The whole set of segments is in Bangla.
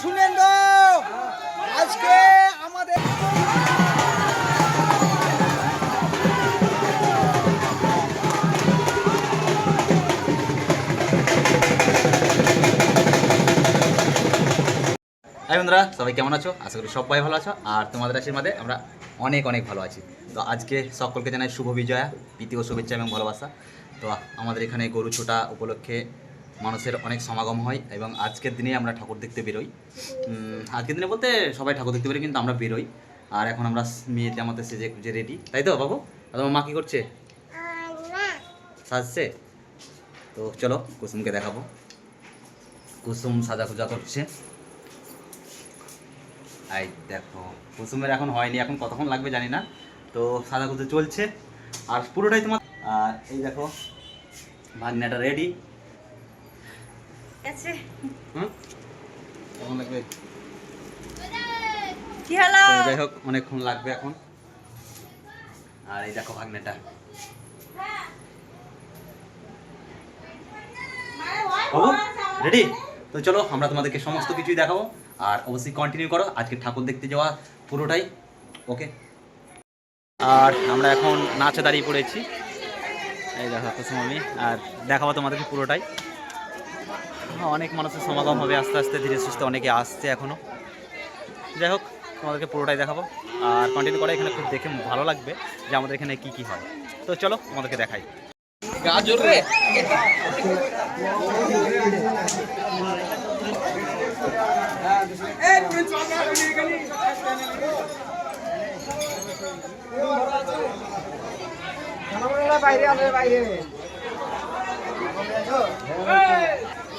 শুনেন আজকে আমাদের বন্ধুরা, সবাই কেমন আছো? আশা করি সবাই ভালো আছো। আর তোমাদের আশীর্বাদে আমরা অনেক অনেক ভালো আছি। তো আজকে সকলকে জানাই শুভ বিজয়া, প্রীতি ও শুভেচ্ছা এবং ভালোবাসা। তো আমাদের এখানে গরু ছোটা উপলক্ষে মানুষের অনেক সমাগম হয় এবং আজকের দিনে আমরা ঠাকুর দেখতে বেরোই। আজকের দিনে বলতে সবাই ঠাকুর দেখতে বেরোই কিন্তু আমরা বেরোই। আর এখন আমরা মেয়ে জামাতে সেজে যে রেডি তাই তো, বাবু? তোমার মা কী করছে? সাজছে? তো চলো, কুসুমকে দেখাবো। কুসুম সাজা খুজা করছে। এই দেখো, কুসুমের এখন হয়নি, এখন কতক্ষণ লাগবে জানি না। তো সাদা কুচো চলছে। আর পুরোটাই তোমার আর এই দেখো, ভাগনাটা রেডি আছে হুম? লাগবে? কি হলো? যাই হোক অনেকক্ষণ লাগবে এখন। আর এই দেখো ভাগনাটা। রেডি? তো চলো আমরা তোমাদেরকে সমস্ত কিছুই দেখাবো। আর অবশ্যই কন্টিনিউ করো। আজকে ঠাকুর দেখতে যাওয়া পুরোটাই। ওকে আর আমরা এখন নাচে দাঁড়িয়ে পড়েছি। এই দেখো কুসুম আমি। আর দেখাবো তোমাদেরকে পুরোটাই। অনেক মানুষের সমাগম হবে আস্তে আস্তে ধীরে সুস্থে অনেকে আসছে এখনও যাই হোক তোমাদেরকে পুরোটাই দেখাবো। আর কন্টিনিউ করে এখানে খুব দেখে ভালো লাগবে যে আমাদের এখানে কি কি হয়। তো চলো তোমাদেরকে দেখাই। গাজর রে। বাইরে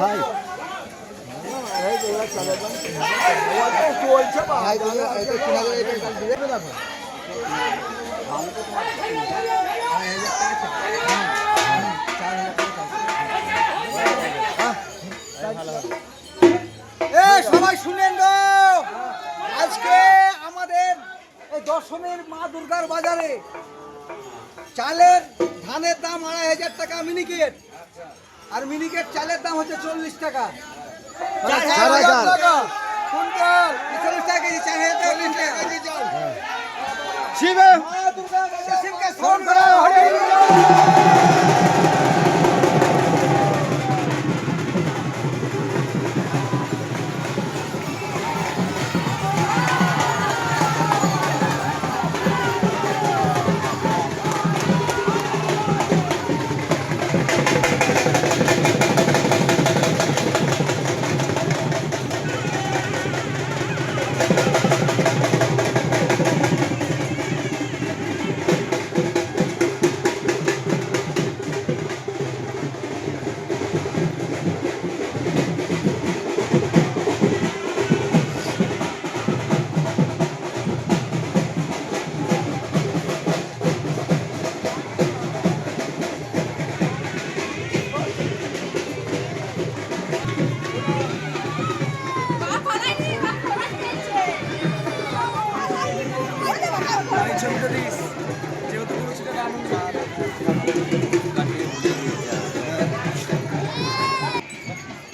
ভাই। সবাই শুনেন আজকে আমাদের এই দশমীর মা দুর্গার বাজারে চালের ধানের দাম আড়াই হাজার টাকা মিনিকেট। আর মিনিকেট চালের দাম হচ্ছে চল্লিশ টাকা। চার শিবকে টাকা। কুইন্টাল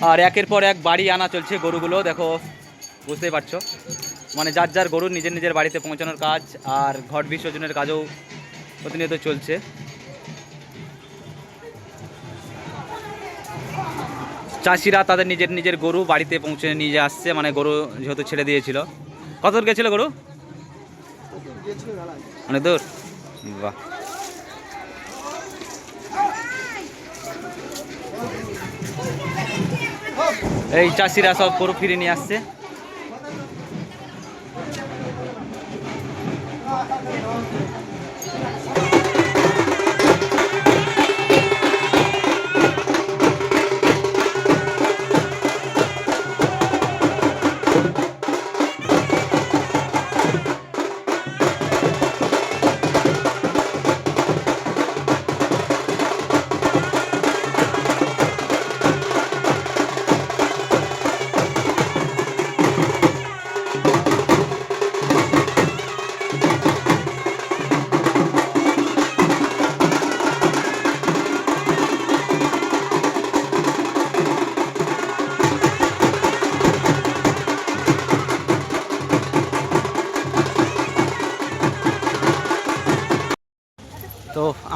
আর একের পর এক বাড়ি আনা চলছে গরুগুলো, দেখো, বুঝতেই পারছ। মানে যার যার গরু নিজের নিজের বাড়িতে পৌঁছানোর কাজ আর ঘট বিসর্জনের কাজও প্রতিনিয়ত চলছে। চাষিরা তাদের নিজের নিজের গরু বাড়িতে পৌঁছে নিয়ে আসছে মানে গরু যেহেতু ছেড়ে দিয়েছিল। কত দূর গেছিল গরু? অনেক দূর? বাহ। এই চাষিরা সব গরু ফিরে নিয়ে আসছে।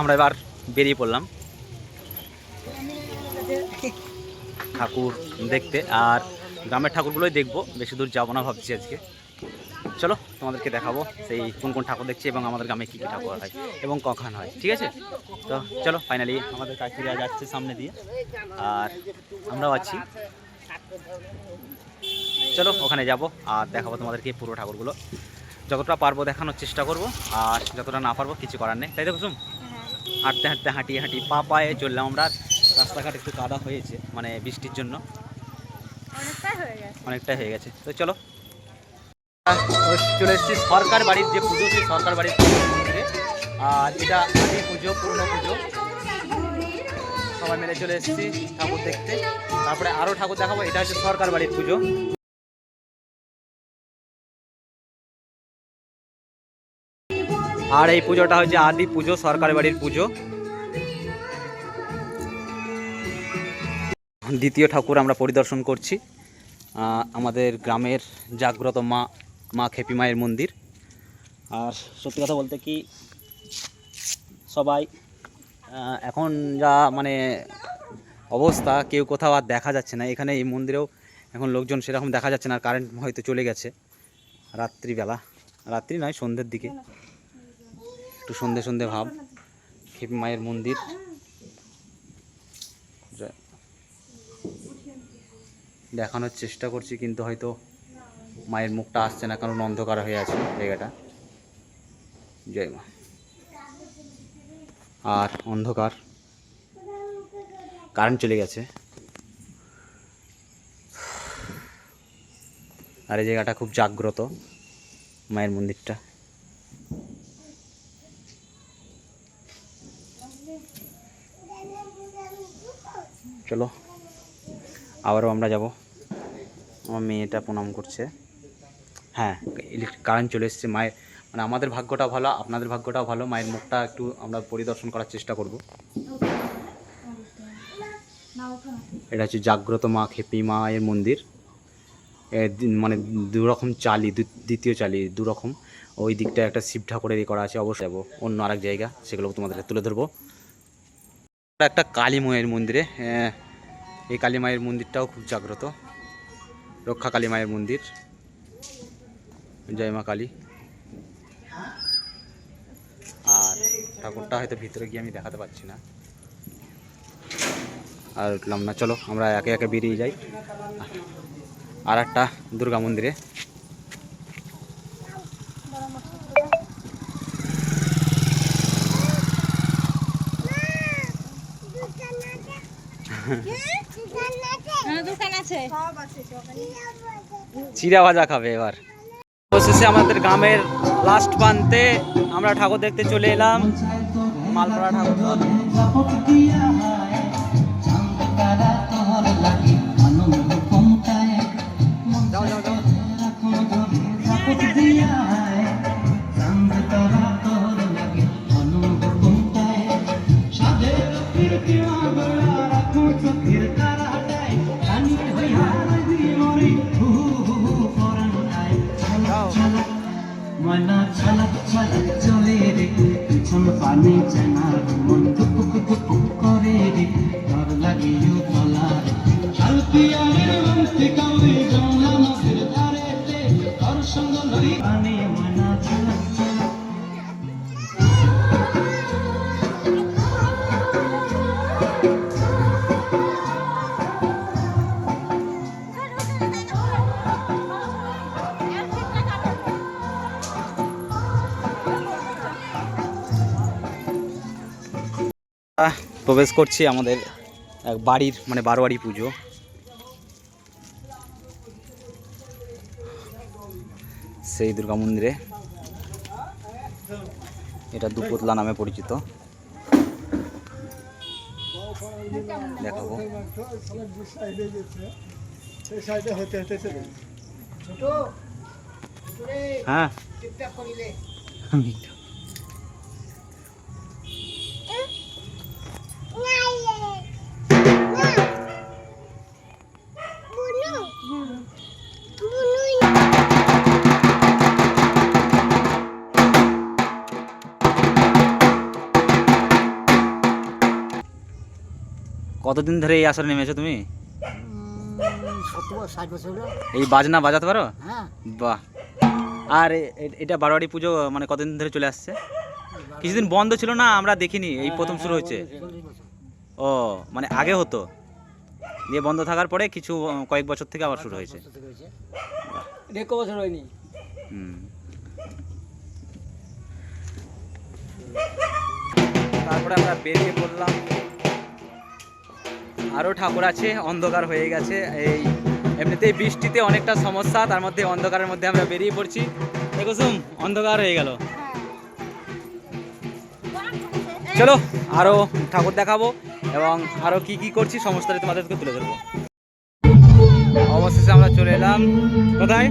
আমরা এবার বেরিয়ে পড়লাম। ঠাকুর দেখতে, আর গ্রামের ঠাকুরগুলোই দেখব। বেশি দূর যাব না ভাবছি আজকে। চলো, তোমাদেরকে দেখাবো সেই কোন কোন ঠাকুর দেখছি এবং আমাদের গ্রামে কী কী ঠাকুর হয় এবং কখন হয়, ঠিক আছে? তো চলো ফাইনালি আমাদের কাকিরা যাচ্ছে সামনে দিয়ে। আর আমরাও আছি। চলো, ওখানে যাব আর দেখাবো তোমাদেরকে পুরো ঠাকুরগুলো। যতটা পারব দেখানোর চেষ্টা করব, আর যতটা না পারব কিছু করার নেই। তাই তো হাঁটতে হাঁটতে হাঁটিয়ে হাঁটি পা পায়ে চললাম আমরা। রাস্তাঘাট একটু কাদা হয়েছে মানে বৃষ্টির জন্য। অনেকটাই হয়ে গেছে। তো চলো। চলে এসেছি সরকার বাড়ির যে পুজো সেই সরকার বাড়ির মন্দিরে আর এটা আদি পুজো পুরনো পুজো। সবাই মিলে চলে এসেছি ঠাকুর দেখতে। তারপরে আরও ঠাকুর দেখাবো এটা হচ্ছে সরকার বাড়ির পুজো। আর এই পুজোটা হচ্ছে আদি পুজো, সরকার বাড়ির পুজো। দ্বিতীয় ঠাকুর আমরা পরিদর্শন করছি আমাদের গ্রামের জাগ্রত মা মা খেপি মায়ের মন্দির। আর সত্যি কথা বলতে কি, সবাই এখন যা মানে অবস্থা, কেউ কোথাও আর দেখা যাচ্ছে না। এখানে এই মন্দিরেও এখন লোকজন সেরকম দেখা যাচ্ছে না কারেন্ট হয়তো চলে গেছে। রাত্রিবেলা, রাত্রি নয়, সন্ধ্যের দিকে। একটু সন্ধে সন্ধে ভাব। খেপি মায়ের মন্দির। দেখানোর চেষ্টা করছি, কিন্তু হয়তো মায়ের মুখটা আসছে না, কারণ অন্ধকার হয়ে আছে জায়গাটা। জয় মা। আর অন্ধকার। কারেন্ট চলে গেছে। আর এই জায়গাটা খুব জাগ্রত মায়ের মন্দিরটা। চলো, আবারও আমরা যাব। আমার মেয়েটা প্রণাম করছে। হ্যাঁ ইলেকট্রিক কারেন্ট চলে এসছে, মায়ের মানে আমাদের ভাগ্যটা ভালো, আপনাদের ভাগ্যটাও ভালো, মায়ের মুখটা একটু আমরা পরিদর্শন করার চেষ্টা করব। এটা হচ্ছে জাগ্রত মা খেপি মায়ের মন্দির। মানে দু রকম চালি দ্বিতীয় চালি দু রকম ওই দিকটা একটা শিব ঠাকুরের করা আছে, অবশ্যই যাব। অন্য আরেক জায়গা, সেগুলো তোমাদের তুলে ধরবো। একটা কালী মায়ের মন্দিরে আহ, এই কালী মায়ের মন্দিরটাও খুব জাগ্রত। রক্ষা কালী মায়ের মন্দির। জয় মা কালী। আর ঠাকুরটা হয়তো ভিতরে গিয়ে আমি দেখাতে পাচ্ছি না। আর উঠলাম না। চলো আমরা একে একে বেরিয়ে যাই। আর একটা দুর্গা মন্দিরে হ্যাঁ, দোকান আছে চিরা ভাজা খাবে এবার। অবশেষে আমাদের গ্রামের লাস্ট প্রান্তে আমরা ঠাকুর দেখতে চলে এলাম। মালপাড়া ঠাকুর। প্রবেশ করছি আমাদের এক বাড়ির মানে বারোয়ারি পুজো। সেই দুর্গা মন্দিরে। এটা দুপতলা নামে পরিচিত। দেখাবো। হ্যাঁ। কতদিন ধরে এই আসরে নেমেছো তুমি? এই বাজনা বাজাতে পারো? হ্যাঁ। বাহ। আর এটা বারোয়ারি পুজো মানে কতদিন ধরে চলে আসছে? কিছুদিন বন্ধ ছিল না আমরা দেখিনি এই প্রথম শুরু হয়েছে। ও মানে আগে হতো। দিয়ে বন্ধ থাকার পরে কিছু কয়েক বছর থেকে আবার শুরু হয়েছে। বছর হয়নি। হুম। তারপরে আমরা বেরিয়ে পড়লাম। আরও ঠাকুর আছে, অন্ধকার হয়ে গেছে। এই এমনিতেই বৃষ্টিতে অনেকটা সমস্যা, তার মধ্যে অন্ধকারের মধ্যে আমরা বেরিয়ে পড়ছি। দেখুন অন্ধকার হয়ে গেল। চলো আরও ঠাকুর দেখাবো এবং আরও কি কি করছি সমস্তটা তোমাদেরকে তুলে ধরবো। অবশেষে আমরা চলে এলাম। কোথায়?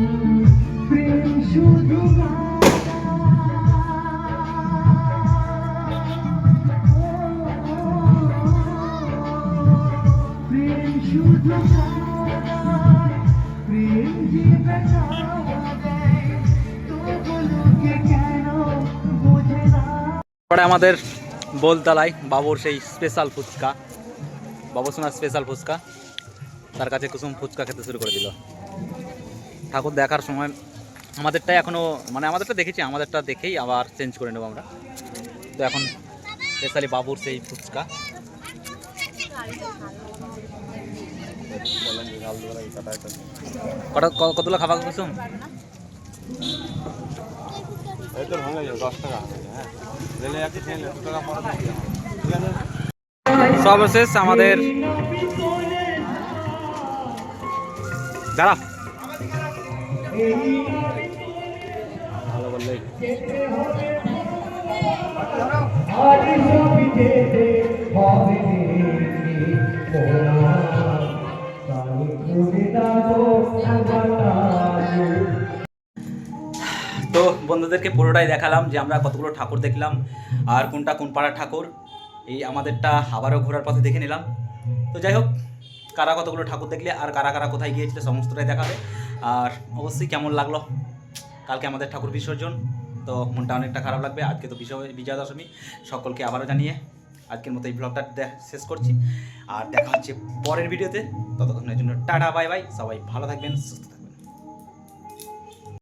পরে আমাদের বোলতলায় বাবুর সেই স্পেশাল ফুচকা। বাবু সোনার স্পেশাল ফুচকা। তার কাছে কুসুম ফুচকা খেতে শুরু করে দিল। ঠাকুর দেখার সময় আমাদেরটা এখনও মানে আমাদেরটা দেখেছি, আমাদেরটা দেখেই আবার চেঞ্জ করে নেব আমরা। তো এখন স্পেশালি বাবুর সেই ফুচকা। কটা ক- কতগুলো খাবার কুসুম? সর্বশেষ আমাদের দাঁড়া। ভালো বললে তো বন্ধুদেরকে পুরোটাই দেখালাম যে আমরা কতগুলো ঠাকুর দেখলাম আর কোনটা কোন পাড়ার ঠাকুর। এই আমাদেরটা আবারও ঘোরার পথে দেখে নিলাম। তো যাই হোক, কারা কতগুলো ঠাকুর দেখলে আর কারা কারা কোথায় গিয়েছিল সমস্তটাই দেখাবে। আর অবশ্যই কেমন লাগল? কালকে আমাদের ঠাকুর বিসর্জন। তো মনটা অনেকটা খারাপ লাগবে। আজকে তো বিজয় বিজয়া দশমী সকলকে আবারও জানিয়ে আজকের মতো এই ব্লগটা শেষ করছি। আর দেখা হচ্ছে পরের ভিডিওতে। ততক্ষণের জন্য টাটা বাই বাই সবাই ভালো থাকবেন, সুস্থ